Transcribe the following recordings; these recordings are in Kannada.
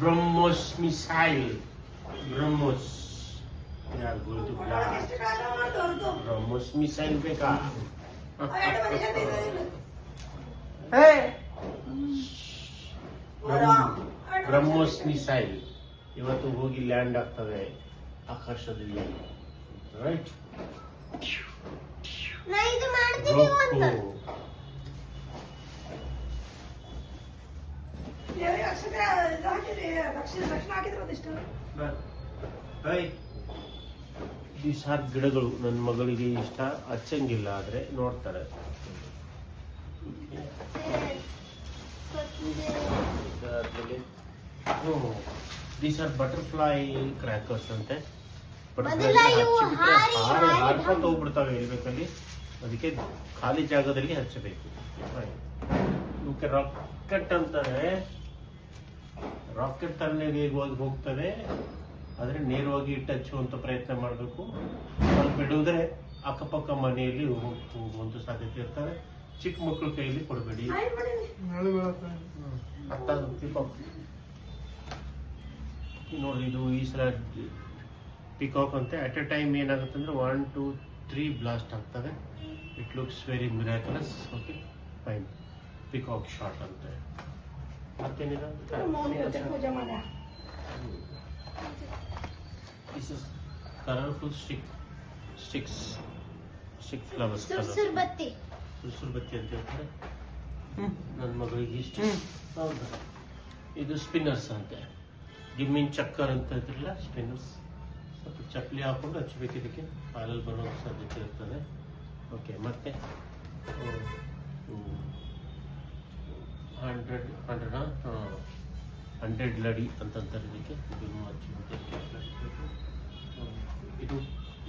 ಬ್ರಹ್ಮೋಸ್ ಮಿಸೈಲ್ ಬ್ರಹ್ಮೋಸ್ ಯಾರು ಗೊತ್ತು ಎಷ್ಟು ಕಾಲ ಮಾಡೋದು ಬ್ರಹ್ಮೋಸ್ ಮಿಸೈಲ್ ಬೇಕಾ ಎರಡು ಮನೆ ಜೊತೆ ಇರೋದಿಲ್ಲ. ಹೇ ರಾಮ್. ಬ್ರಹ್ಮೋಸ್ ಮಿಸೈಲ್ ಇವತ್ತು ಹೋಗಿ ಲ್ಯಾಂಡ್ ಆಗ್ತದೆ ಆಕಾಶದಲ್ಲಿ ರೈಟ್ ರಕ್ಷಣೆ ರಕ್ಷಣೆ ಹಾಕಿದ್ರೆ ಒಂದಿಷ್ಟು ಈ ಸಾರ್ ಗಿಡಗಳು ನನ್ನ ಮಗಳಿಗೆ ಇಷ್ಟ. ಹಚ್ಚಂಗಿಲ್ಲ ಆದ್ರೆ ನೋಡ್ತಾರೆ. ಇದಾದ್ಮೇಲೆ ದೀಸ್ ಆರ್ ಬಟರ್ಫ್ಲೈ ಕ್ರ್ಯಾಕರ್ಸ್ ಅಂತೆ. ಹಾರ್ಕೊಂಡು ಹೋಗ್ಬಿಡ್ತಾವೆ ಹೇಳ್ಬೇಕಲ್ಲಿ ಅದಕ್ಕೆ ಖಾಲಿ ಜಾಗದಲ್ಲಿ ಹಚ್ಚಬೇಕು. ಇವಕ್ಕೆ ರಾಕೆಟ್ ಅಂತಾರೆ ರಾಕೆಟ್ ತರನೇ ವೇಗವಾಗಿ ಹೋಗ್ತದೆ. ಆದ್ರೆ ನೇರವಾಗಿ ಇಟ್ಟು ಹಚ್ಚುವಂತ ಪ್ರಯತ್ನ ಮಾಡಬೇಕು. ಸ್ವಲ್ಪ ಬಿಡುವುದ್ರೆ ಅಕ್ಕಪಕ್ಕ ಮನೆಯಲ್ಲಿ ಹೋಗುವಂಥ ಹೋಗುವಂತ ಸಾಧ್ಯತೆ ಇರ್ತವೆ ಚಿಕ್ಕ ಮಕ್ಕಳ ಕೈಯಲ್ಲಿ ಕೊಡಬೇಡಿ. ನೋಡಿ ಇದು ಈ ಸಲ ಪಿಕಾಕ್ ಅಂತ. ಅಟ್ ಎ ಟೈಮ್ ಏನಾಗುತ್ತೆ ಅಂದ್ರೆ ಒನ್ ಟೂ ತ್ರೀ ಬ್ಲಾಸ್ಟ್ ಆಗ್ತದೆ. It looks very miraculous okay fine peacock short ಅಂತ. ಮತ್ತೇನಿದೆ? ಮೌನಿ ಜೊತೆ ಪೂಜೆ ಮಾಡ. This is colourful stick sticks stick flowers ಸುರ್ಸುರ್ ಬತ್ತಿ ಸುರ್ಸುರ್ ಬತ್ತಿ ಅಂತ ಹೇಳ್ತಾರೆ. ನನ್ನ ಮಗಳಿಗೆ ಇಷ್ಟ ಹೌದು. ಇದು ಸ್ಪಿನ್ನರ್ಸ್ ಅಂತೆ. ಗಿಮ್ಮಿನ್ ಚಕ್ಕರ್ ಅಂತ ಇದ್ರಲ್ಲ ಸ್ಪಿನ್ನರ್ಸ್ ಸ್ವಲ್ಪ ಚಪ್ಪಲಿ ಹಾಕೊಂಡು ಹಚ್ಚಬೇಕು ಇದಕ್ಕೆ. ಹಾಲಲ್ಲಿ ಬರೋ ಸಾಧ್ಯತೆ ಇರ್ತದೆ. ಓಕೆ ಮತ್ತೆ? ಹಂಡ್ರೆಡ್ ಹಂಡ್ರೆಡ್ ಹಂಡ್ರೆಡ್ ಲಡಿ ಅಂತಂತಾರೆ ಇದಕ್ಕೆ. ಇದು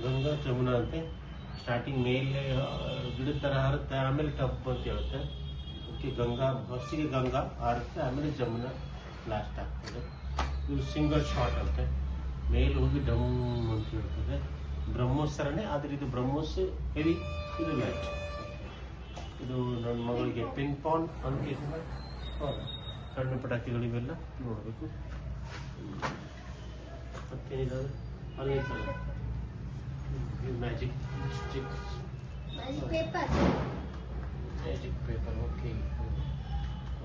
ಗಂಗಾ ಜಮುನಾ ಅಂತೆ. ಸ್ಟಾರ್ಟಿಂಗ್ ಮೇಲೆ ಗಿಡದ ಥರ ಹಾರುತ್ತೆ, ಆಮೇಲೆ ಟಪ್ ಅಂತ ಹೇಳುತ್ತೆ. ಓಕೆ ಗಂಗಾ ಫಸ್ಟಿಗೆ ಗಂಗಾ ಹಾರುತ್ತೆ, ಆಮೇಲೆ ಜಮುನಾ ಲಾಸ್ಟ್ ಆಗ್ತದೆ. ಇದು ಸಿಂಗಲ್ ಶಾಟ್ ಅಂತೆ. ಮೇಲೆ ಹೋಗಿ ಡಮ್ ಅಂತ ಹೇಳ್ತದೆ. ಬ್ರಹ್ಮೋಸ್ ಥರನೇ ಆದರೆ ಇದು ಬ್ರಹ್ಮೋಸ್ ಹೆವಿ ಇದು ಲೈಟ್ ಇದು ನನ್ನ ಮಗಳಿಗೆ ಪಿನ್ ಪಾನ್ ಅಂತ ಸಣ್ಣ ಪಟಾಕಿಗಳಿವೆಲ್ಲ ನೋಡಬೇಕು. ಮತ್ತೇನಿದಾವೆ ಅಲ್ಲೇ magic stick paper magic paper okay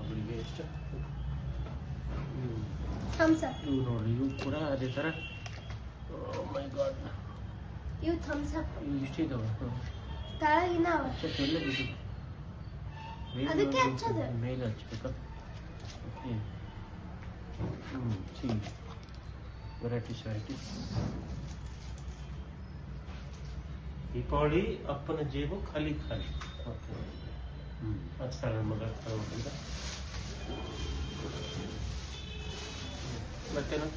ಅವರಿಗೆ ಅಪ್ ಇವು ನೋಡಿ ಇವು ಕೂಡ ಅದೇ ಥರ ಮೈ ಗಾಡ್. ಇವು ಥಮ್ಸ್ ಅಪ್ ಇವು ಇಷ್ಟಿದಾವೆ? ಹ್ಮ್. ತಳಗಿನ ಅವ ಎಲ್ಲ ಬಿದ್ದು. ಮೇಲೆ ಅದಕ್ಕೆ ಒಂದು ಹಚ್ಚೋದು. ಮೇಲೆ ಹಚ್ಬೇಕಾ ಓಕೆ ಹ್ಞೂ ಸಿ ವೆರೈಟೀಸ್ ವೆರೈಟೀಸ್ ದೀಪಾವಳಿ ಅಪ್ಪನ ಜೇಬು ಖಾಲಿ ಖಾಲಿ ಓಕೆ ಹ್ಞೂ ಅದು ಸಣ್ಣ ಮಗ ತಗೊಂಡಿದ್ದ ಮತ್ತೇನು